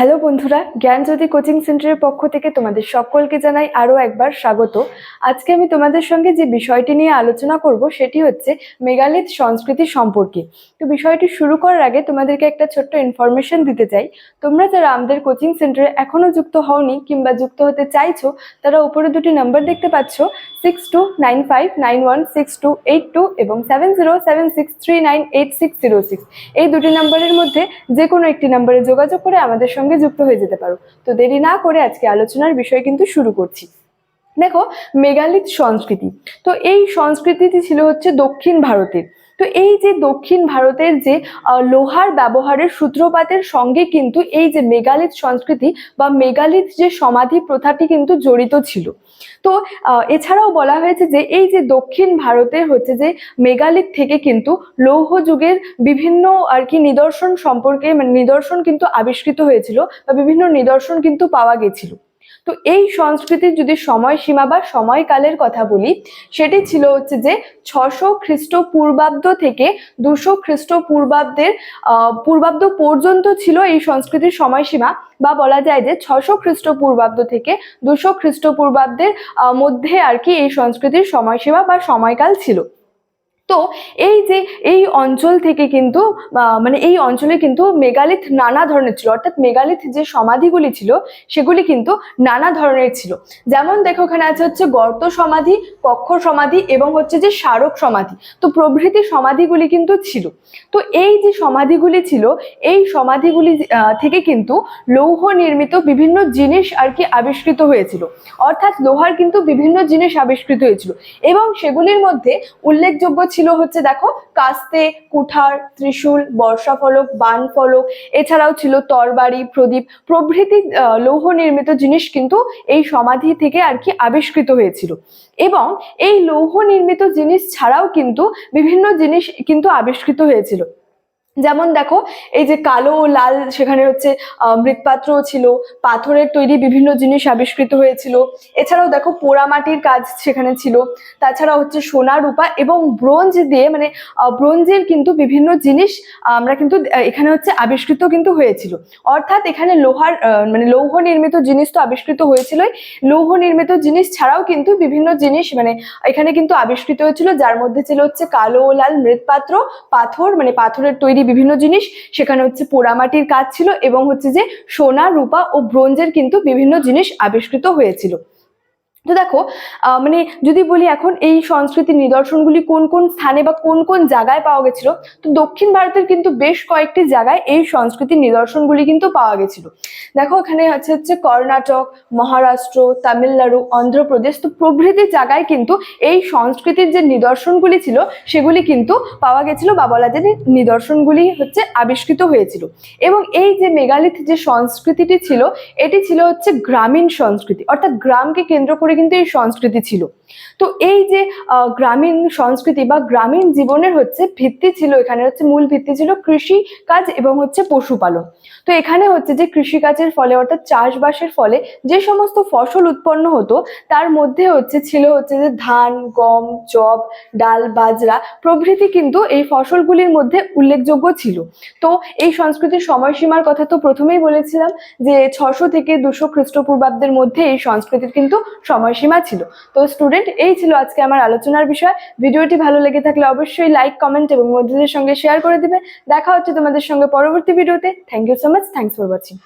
Hello বন্ধুরা, জ্ঞানজ্যোতি coaching সেন্টারের পক্ষ থেকে তোমাদের সকলকে জানাই আরও একবার স্বাগত। আজকে আমি তোমাদের সঙ্গে যে বিষয়টি নিয়ে আলোচনা করব সেটি হচ্ছে মেগালিথ সংস্কৃতি সম্পর্কে। তো বিষয়টি শুরু করার আগে তোমাদেরকে একটা ছোট্ট ইনফরমেশন দিতে চাই। তোমরা যারা আমাদের কোচিং সেন্টারে এখনও যুক্ত হওনি কিংবা যুক্ত হতে চাইছো, তারা উপরে দুটি নাম্বার দেখতে পাচ্ছ six two nine five nine one six two eight two এবং seven zero seven six three nine eight six zero six এই দুটি নাম্বারের মধ্যে যে কোনো একটি নাম্বারে যোগাযোগ করে আমাদের সঙ্গে যুক্ত হয়ে যেতে পারো। তো দেরি না করে আজকে আলোচনার বিষয় কিন্তু শুরু করছি। দেখো মেগালিথ সংস্কৃতি। তো এই সংস্কৃতিটি ছিল হচ্ছে দক্ষিণ ভারতের। তো এই যে দক্ষিণ ভারতের যে লোহার ব্যবহারের সূত্রপাতের সঙ্গে কিন্তু এই যে মেগালিথ সংস্কৃতি বা মেগালিথ যে সমাধি প্রথাটি কিন্তু জড়িত ছিল। তো এছাড়াও বলা হয়েছে যে এই যে দক্ষিণ ভারতের হচ্ছে যে মেগালিথ থেকে কিন্তু লৌহ যুগের বিভিন্ন আর কি নিদর্শন সম্পর্কে মানে নিদর্শন কিন্তু আবিষ্কৃত হয়েছিল বা বিভিন্ন নিদর্শন কিন্তু পাওয়া গেছিল। তো এই সংস্কৃতির যদি সময়সীমা বা সময়কালের কথা বলি, সেটি ছিল হচ্ছে যে ছশো খ্রিস্টপূর্বাব্দ থেকে দুশো খ্রিস্টপূর্বাব্দের পূর্বাব্দ পর্যন্ত ছিল এই সংস্কৃতির সময়সীমা বা বলা যায় যে ছশো খ্রিস্টপূর্বাব্দ থেকে দুশো খ্রিস্টপূর্বাব্দের মধ্যে আর কি এই সংস্কৃতির সময়সীমা বা সময়কাল ছিল। তো এই যে এই অঞ্চল থেকে কিন্তু মানে এই অঞ্চলে কিন্তু মেগালিথ নানা ধরনের ছিল, অর্থাৎ মেগালিথ যে সমাধিগুলি ছিল, সেগুলি কিন্তু নানা ধরনের ছিল। যেমন দেখো ওখানে আছে হচ্ছে গর্ত সমাধি, কক্ষ সমাধি এবং হচ্ছে যে স্মারক সমাধি। তো প্রভৃতি সমাধিগুলি কিন্তু ছিল। তো এই যে সমাধিগুলি ছিল, এই সমাধিগুলি থেকে কিন্তু লৌহ নির্মিত বিভিন্ন জিনিস আর কি আবিষ্কৃত হয়েছিল। অর্থাৎ লোহার কিন্তু বিভিন্ন জিনিস আবিষ্কৃত হয়েছিল। এবং সেগুলির মধ্যে উল্লেখযোগ্য ছিল হচ্ছে দেখো কাস্তে, কুঠার, ত্রিশূল, বর্ষাফলক বান ফলক এছাড়াও ছিল তরবারি, প্রদীপ, প্রভৃতি লৌহ নির্মিত জিনিস কিন্তু এই সমাধি থেকে আর কি আবিষ্কৃত হয়েছিল। এবং এই লৌহ নির্মিত জিনিস ছাড়াও কিন্তু বিভিন্ন জিনিস কিন্তু আবিষ্কৃত হয়েছিল। যেমন দেখো এই যে কালো ও লাল সেখানে হচ্ছে আহ, মৃৎপাত্রও ছিল পাথরের তৈরি বিভিন্ন জিনিস আবিষ্কৃত হয়েছিল। এছাড়াও দেখো পোড়ামাটির কাজ সেখানে ছিল। তাছাড়া হচ্ছে সোনা রূপা এবং ব্রোঞ্জ দিয়ে মানে ব্রোঞ্জের কিন্তু বিভিন্ন জিনিস আমরা কিন্তু এখানে হচ্ছে আবিষ্কৃত কিন্তু হয়েছিল। অর্থাৎ এখানে লোহার মানে লৌহ নির্মিত জিনিস তো আবিষ্কৃত হয়েছিলই। লৌহ নির্মিত জিনিস ছাড়াও কিন্তু বিভিন্ন জিনিস মানে এখানে কিন্তু আবিষ্কৃত হয়েছিল। যার মধ্যে ছিল হচ্ছে কালো ও লাল মৃৎপাত্র পাথর মানে পাথরের তৈরি বিভিন্ন জিনিস, সেখানে হচ্ছে পোড়ামাটির কাজ ছিল এবং হচ্ছে যে সোনা, রূপা ও ব্রোঞ্জের কিন্তু বিভিন্ন জিনিস আবিষ্কৃত হয়েছিল। তো দেখো মানে যদি বলি এখন এই সংস্কৃতির নিদর্শনগুলি কোন কোন স্থানে বা কোন কোন জায়গায় পাওয়া গেছিল, তো দক্ষিণ ভারতের কিন্তু বেশ কয়েকটি জায়গায় এই সংস্কৃতির নিদর্শনগুলি কিন্তু পাওয়া গেছিল। দেখো, এখানে আছে হচ্ছে কর্ণাটক, মহারাষ্ট্র, তামিলনাড়ু, অন্ধ্রপ্রদেশ, তো প্রভৃতি জায়গায় কিন্তু এই সংস্কৃতির যে নিদর্শনগুলি ছিল, সেগুলি কিন্তু পাওয়া গেছিল বা বলা যায় নিদর্শনগুলি হচ্ছে আবিষ্কৃত হয়েছিল। এবং এই যে মেগালিথ যে সংস্কৃতিটি ছিল, এটি ছিল হচ্ছে গ্রামীণ সংস্কৃতি, অর্থাৎ গ্রামকে কেন্দ্র করে কিন্তু এই সংস্কৃতি ছিল। তো এই যে গ্রামীণ সংস্কৃতি বা গ্রামীণ জীবনের হচ্ছে ভিত্তি ছিল এখানে, হচ্ছে মূল ভিত্তি ছিল কৃষি কাজ এবং হচ্ছে পশুপালন। তো এখানে হচ্ছে যে কৃষিকাজের ফলে অর্থাৎ চাষবাসের ফলে যে সমস্ত ফসল উৎপন্ন হতো, তার মধ্যে হচ্ছে ছিল হচ্ছে যে ধান, গম জব ডাল, বাজরা প্রভৃতি কিন্তু এই ফসলগুলির মধ্যে উল্লেখযোগ্য ছিল। তো এই সংস্কৃতির সময়সীমার কথা তো প্রথমেই বলেছিলাম যে ছশো থেকে দুশো খ্রিস্টপূর্বাব্দের মধ্যে এই সংস্কৃতির কিন্তু সময়সীমা ছিল। তো স্টুডেন্ট এই ছিল আজকে আমার আলোচনার বিষয়। ভিডিওটি ভালো লেগে থাকলে অবশ্যই লাইক কমেন্ট এবং বন্ধুদের সঙ্গে শেয়ার করে দিবে। দেখা হচ্ছে তোমাদের সঙ্গে পরবর্তী ভিডিওতে। Thank you so much thanks for watching